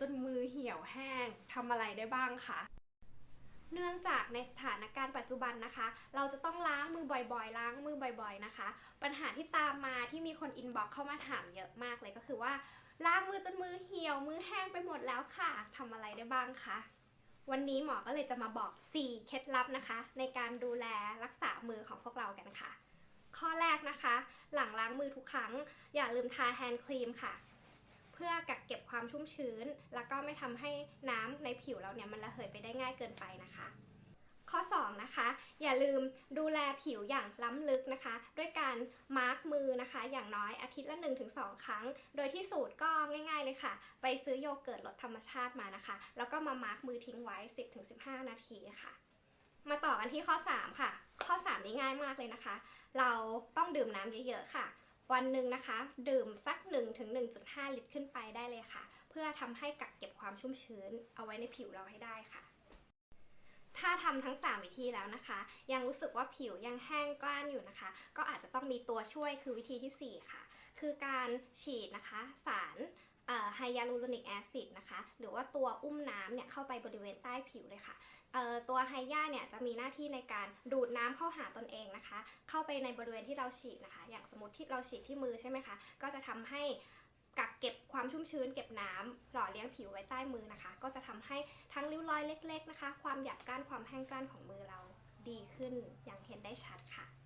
จนมือเหี่ยวแห้งทำอะไรได้บ้างคะเนื่องจากในสถานการณ์ปัจจุบันนะคะ เราจะต้องล้างมือบ่อยๆ ล้างมือบ่อย ๆนะคะ ปัญหาที่ตามมาที่มีคนอินบ็อกเข้ามาถามเยอะมากเลยก็คือว่า ล้างมือจนมือเหี่ยวมือแห้งไปหมดแล้วค่ะทำอะไรได้บ้างคะวันนี้หมอก็เลยจะมาบอก 4 เคล็ดลับนะคะ ในการดูแลรักษามือของพวกเรากันค่ะ ข้อแรกนะคะ หลังล้างมือทุกครั้ง อย่าลืมทาแฮนด์ครีมค่ะ พื่อกักเก็บความชุ่มชื้น แล้วก็ไม่ทำให้น้ำในผิวเราเนี่ยมันระเหยไปได้ง่ายเกินไปนะคะข้อ 2 นะคะ อย่าลืมดูแลผิวอย่างล้ำลึกนะคะ ด้วยการมาร์กมือนะคะ อย่างน้อยอาทิตย์ละ 1-2 ครั้ง โดยที่สูตรก็ง่ายๆเลยค่ะ ไปซื้อโยเกิร์ตรสธรรมชาติมานะคะ แล้วก็มามาร์กมือทิ้งไว้ 10-15 นาทีค่ะ มาต่อกันที่ข้อ 3 ค่ะ ข้อ 3 นี้ง่ายมากเลยนะคะ เราต้องดื่มน้ำเยอะๆค่ะ วันหนึ่งนะคะ ดื่มสัก 1-1.5 ลิตรขึ้นไปได้เลยค่ะ เพื่อทำให้กักเก็บความชุ่มชื้น เอาไว้ในผิวเราให้ได้ค่ะ ถ้าทำทั้ง 3 วิธีแล้วนะคะ ยังรู้สึกว่าผิวยังแห้งกล้านอยู่นะคะ ก็อาจจะต้องมีตัวช่วยคือวิธีทีสี่4 ค่ะ คือการฉีดนะคะ สาร ไฮยาลูโรนิกแอซิดนะคะ หรือว่าตัวอุ้มน้ำเนี่ยเข้าไปบริเวณใต้ผิวเลยค่ะตัวไฮยาเนี่ยจะมีหน้าที่ในการดูดน้ำเข้าหาตนเองนะคะ เข้าไปในบริเวณที่เราฉีดนะคะ อย่างสมมติที่เราฉีดที่มือใช่ไหมคะ ก็จะทำให้กักเก็บความชุ่มชื้นเก็บน้ำหล่อเลี้ยงผิวไว้ใต้มือนะคะ ก็จะทำให้ทั้งริ้วรอยเล็ก ๆ นะคะ ความหยาบก้านความแห้งกร้านของมือเราดีขึ้นอย่างเห็นได้ชัดค่ะ